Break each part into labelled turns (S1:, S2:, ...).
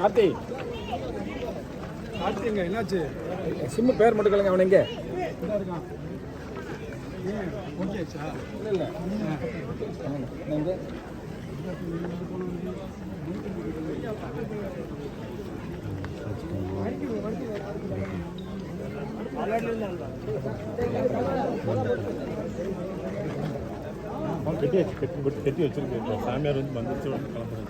S1: கார்த்தி.
S2: கார்த்திங்க என்னாச்சு?
S1: சிம்மு பேர் மட்டும் கேளுங்க அவன் எங்க?
S3: கட்டி வச்சு கட்டி கட்டி வச்சிருக்கு. இப்போ சாமியார் வந்து வந்துச்சு உடனே கிளம்புறது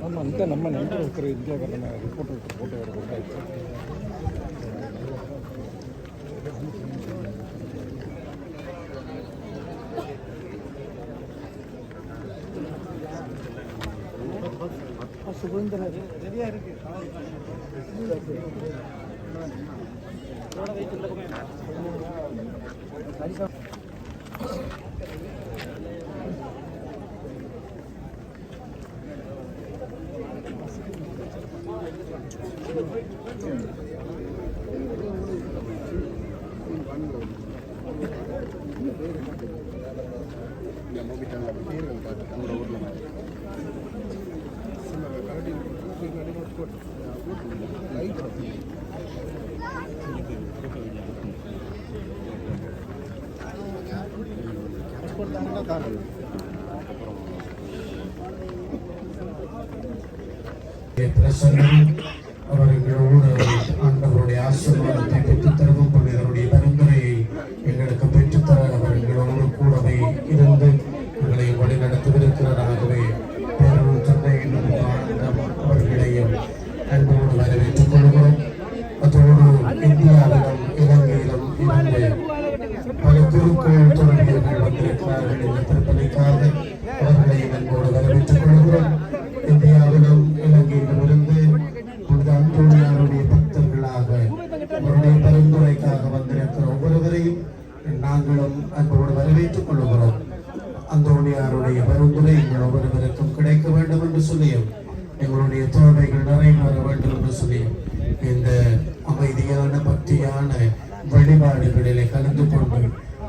S1: ஆமாம் இந்த நம்ம நண்பர் இருக்கிற இந்தியாக்காரங்க ரிப்போர்ட்டர் போட்டு வர கொண்டாச்சு
S4: చూడదు பிரசன்னம் நாங்களும் அன்போடு வரவேற்றுக் கொள்கிறோம் அந்தோணியாருடைய பரிந்துரை எங்கள் ஒவ்வொருவருக்கும் கிடைக்க வேண்டும் என்று சொல்லியும் எங்களுடைய தேவைகள் நிறைவேற வேண்டும் என்று சொல்லியும் இந்த அமைதியான பக்தியான வழிபாடுகளிலே கலந்து கொண்டு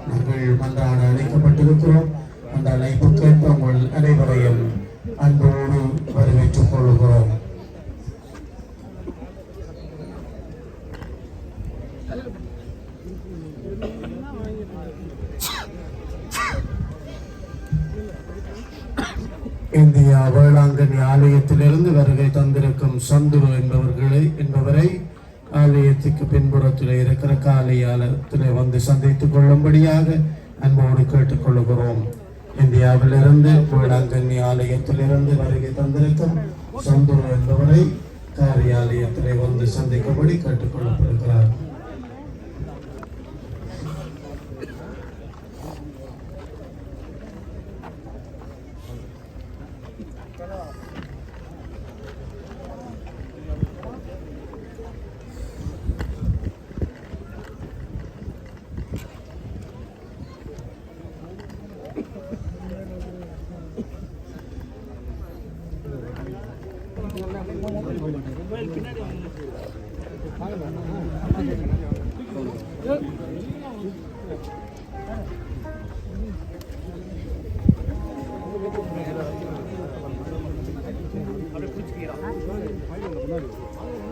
S4: நாங்கள் மன்றாட அழைக்கப்பட்டிருக்கிறோம். அந்த அழைப்புக்கேற்ப உங்கள் அனைவரையும் அன்போடு வரவேற்றுக் கொள்கிறோம் வேளாங்கண்ணி ஆலயத்திலிருந்து வருகை தந்திருக்கும் சந்துரு என்பவர்களை என்பவரை ஆலயத்துக்கு பின்புறத்தில் இருக்கிற காலையாலத்திலே வந்து சந்தித்துக் கொள்ளும்படியாக அன்போடு கேட்டுக்கொள்கிறோம். இந்தியாவிலிருந்து வேளாங்கண்ணி ஆலயத்திலிருந்து வருகை தந்திருக்கும் சந்துரு என்பவரை காரியாலயத்திலே வந்து சந்திக்கும்படி கேட்டுக்கொள்ளப்படுகிறார்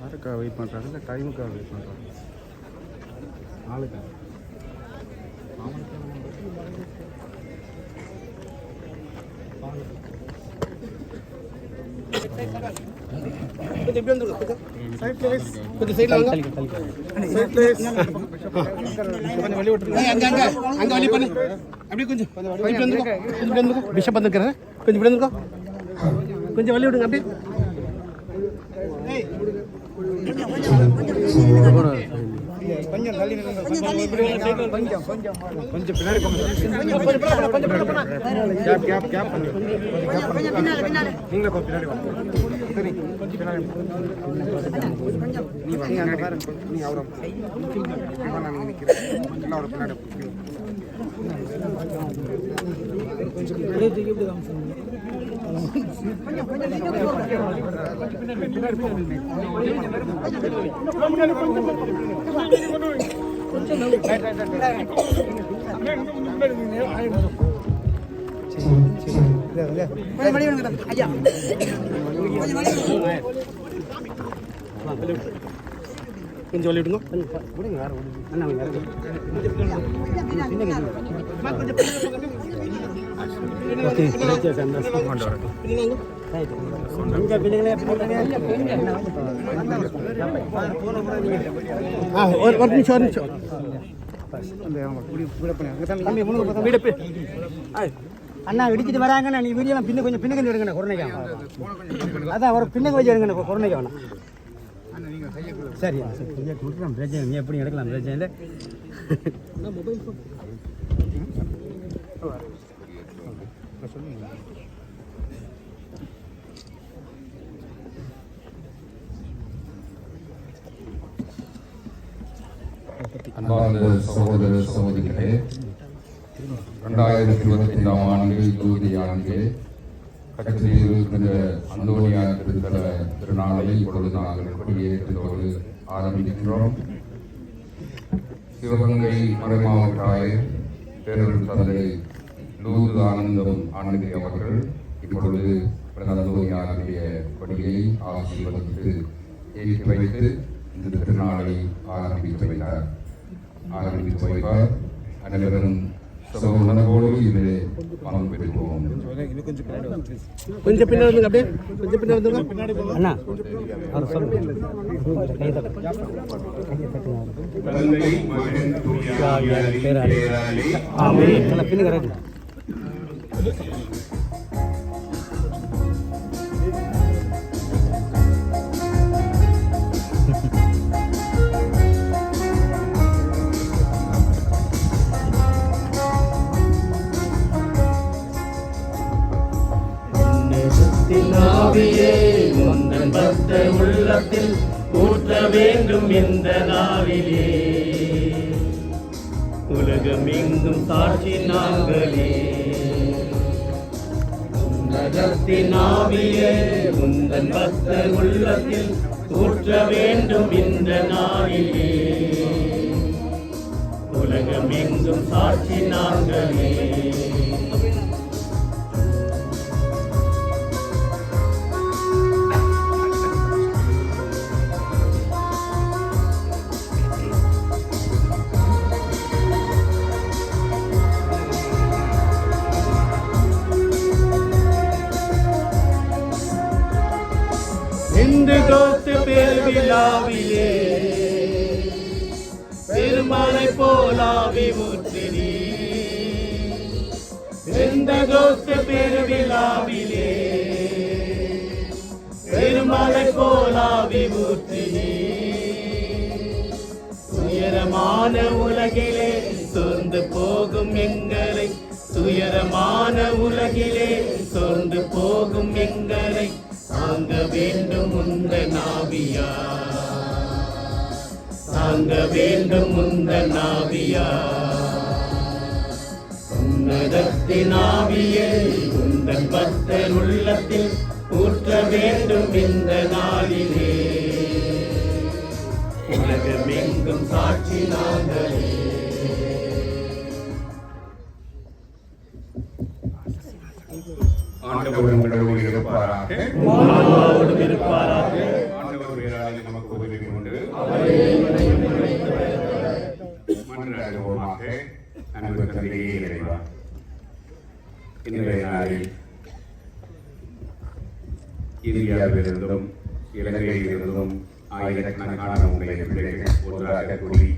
S2: யாருக்கா வெயிட் பண்ணுறாங்க இல்லை டைமுக்காக வெயிட் பண்ணுறாங்க நாளைக்கா கொஞ்சம் சைடில் வாங்க சைட் ப்ளீஸ் கொஞ்சம் வழி விட்டுருங்க. அங்கே அங்கே. அங்கே வழி பண்ணு. அப்படியே கொஞ்சம். கொஞ்சம் இப்படி வந்துக்கோ. கொஞ்சம் இப்படி வந்துக்கோ. பிஷப் வந்துருக்கிறேன் கொஞ்சம் இப்படி வந்துக்கோ. கொஞ்சம் வழி விடுங்க அப்படியே. கொஞ்சம் தள்ளி கொஞ்சம் கொஞ்சம் கொஞ்சம் பின்னாடி கேப் கேப் கேப் பண்ணி நீங்களே கொஞ்சம் பின்னாடி வாங்க. சரி பின்னாடி நீ வாங்க அங்கே பாருங்க நீ அவரை நீ வாங்க நான் நிற்கிறேன் எல்லாம் அவரை பின்னாடி கொஞ்சம் வழி விடுங்க விடுங்க யாரும் அண்ணா ஒரு ஒரு நிமிஷம் ஒரு நிமிஷம்
S5: அண்ணா இடிச்சிட்டு வராங்கண்ணா நீ வீடியோ பின்ன கொஞ்சம் பின்ன கொஞ்சம் எடுங்கண்ணா குறைக்க அதான் ஒரு பின்ன கொஞ்சம் எடுங்கண்ணா குறைக்க வேணாம் சரி சரி கொஞ்சம் கொடுக்கலாம் பிரச்சனை நீ எப்படி எடுக்கலாம் பிரச்சனை இல்லை
S6: அன்பார்ந்த சகோதர சகோதரிகளே ரெண்டாயிரத்தி இருபத்தி ஐந்தாம் ஆண்டு ஜூலை ஆண்டு கட்சியில் இருக்கின்ற அந்தோனியா திருத்தல திருநாளை இப்பொழுது நாங்கள் கொடியேற்றத்தோடு ஆரம்பிக்கின்றோம். சிவகங்கை மறைமாவட்ட ஆயர் பேரவர் தந்தை லூது ஆனந்தம் ஆனந்தி அவர்கள் இப்பொழுது அந்தோனியாருடைய கொடியை ஆசீர்வதித்து ஏற்றி வைத்து இந்த திருநாளை ஆரம்பித்து வைத்தார். ஆரம்பித்து வைப்பார் அனைவரும் சகோதரனோடு இதிலே பங்கு பெறுவோம்
S2: கொஞ்சம் பின்னாடி அப்படியே கொஞ்சம் பின்னாடி வந்துங்க
S5: அண்ணா சொல்லுங்க. கை தட்டு. நல்லா பின்ன கரெக்ட்
S7: ஆவியே உந்தன் பக்த உள்ளத்தில் ஊற்ற வேண்டும் இந்த நாளிலே. உலகம் எங்கும் சாட்சி நாங்களே. உன்னதத்தின் ஆவியே உந்தன் பக்தர் உள்ளத்தில் ஊற்ற வேண்டும் இந்த நாளிலே. உலகம் எங்கும் சாட்சி நாங்களே. இந்து கோத்து பெருவிழாவிலே பெருமலை போலாவி ஊற்றினி. எந்த கோத்து பெருவிழாவிலே பெருமலை போலாவி ஊற்றினி. துயரமான உலகிலே சோர்ந்து போகும் எங்களை துயரமான உலகிலே சோர்ந்து போகும் எங்களை தாங்க வேண்டும் உந்த நாவியா. தாங்க வேண்டும் உந்த நாவியா. உன்னதத்தின் ஆவியை உந்தன் பக்தர் உள்ளத்தில் ஊற்ற வேண்டும் இந்த நாளிலே. உலகமெங்கும் சாட்சி நாங்களே.
S6: ஆண்டவர் உங்களோடு இருப்பாராக.
S7: இருப்பாராக
S6: ஆண்டவர் வேறாலே நமக்கு உதவி உண்டு மன்றாடுவோமாக அன்பு தந்தையே இறைவா இன்றைய நாளில் இந்தியாவிலிருந்தும் இலங்கையிலிருந்தும் ஆயிரக்கணக்கான உங்களுடைய பிள்ளைகள் ஒன்றாக கூடி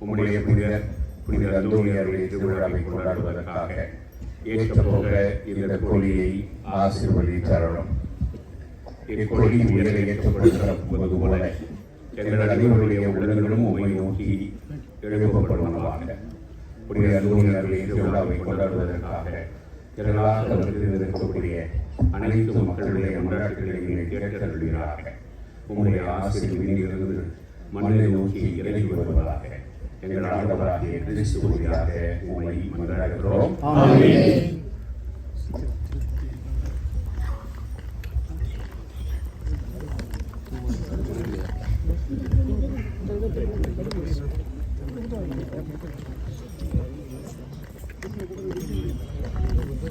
S6: உங்களுடைய புனித புனித அந்தோனியருடைய திருவிழாவை கொண்டாடுவதற்காக போக இந்த கொடியை ஆசீர்வதித்தரணும் இக்கொடி உயர ஏற்றப்படுகிற போது போல எங்கள் அனைவருடைய உடல்களும் உமை நோக்கி எழுப்பப்படுவனவாக. புனித அலுவலர்களை திருவிழாவை கொண்டாடுவதற்காக திரளாக வருகிறக்கூடிய அனைத்து மக்களுடைய மராட்டிகளையும் கேட்டருள்கிறாக உம்முடைய ஆசிரியர் மண்ணை நோக்கி இறங்கி வருவதாக எங்கள் ஆண்டவராகிய கிறிஸ்து வழியாக உம்மை மன்றாடுகிறோம்.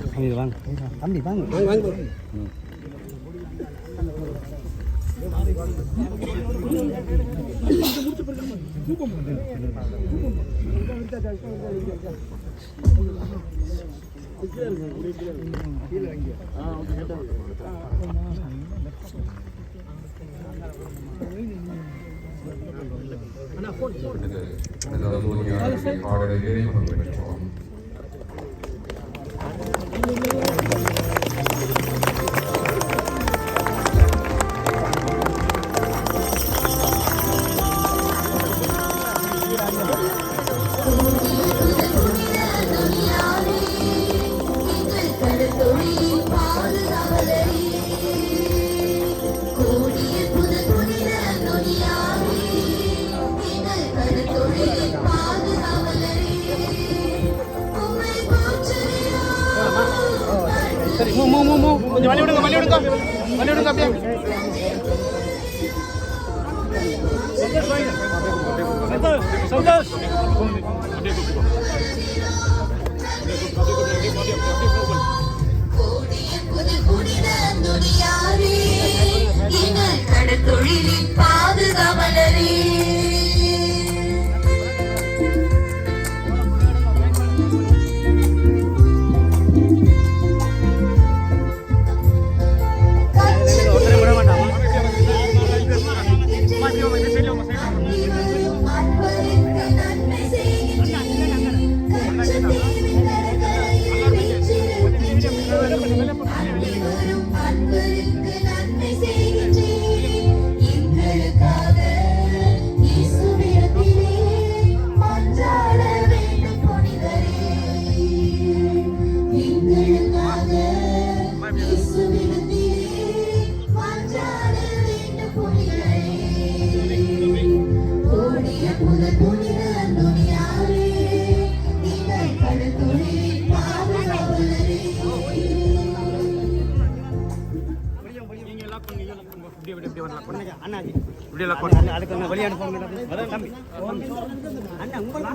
S5: தம்பி வாங்க தம்பி வாங்க
S2: வாங்க வாங்க. சரி மூ மூ மூ மூ கொஞ்சம் வழி விடுங்க வழி விடுங்க வழி விடுங்க அப்படியே
S8: கடற்தொழிலின் பாதுகாவலரே
S5: அண்ணாஜி. அதுக்கு விளையாடு போங்க தம்பி அண்ணா உங்களுக்கு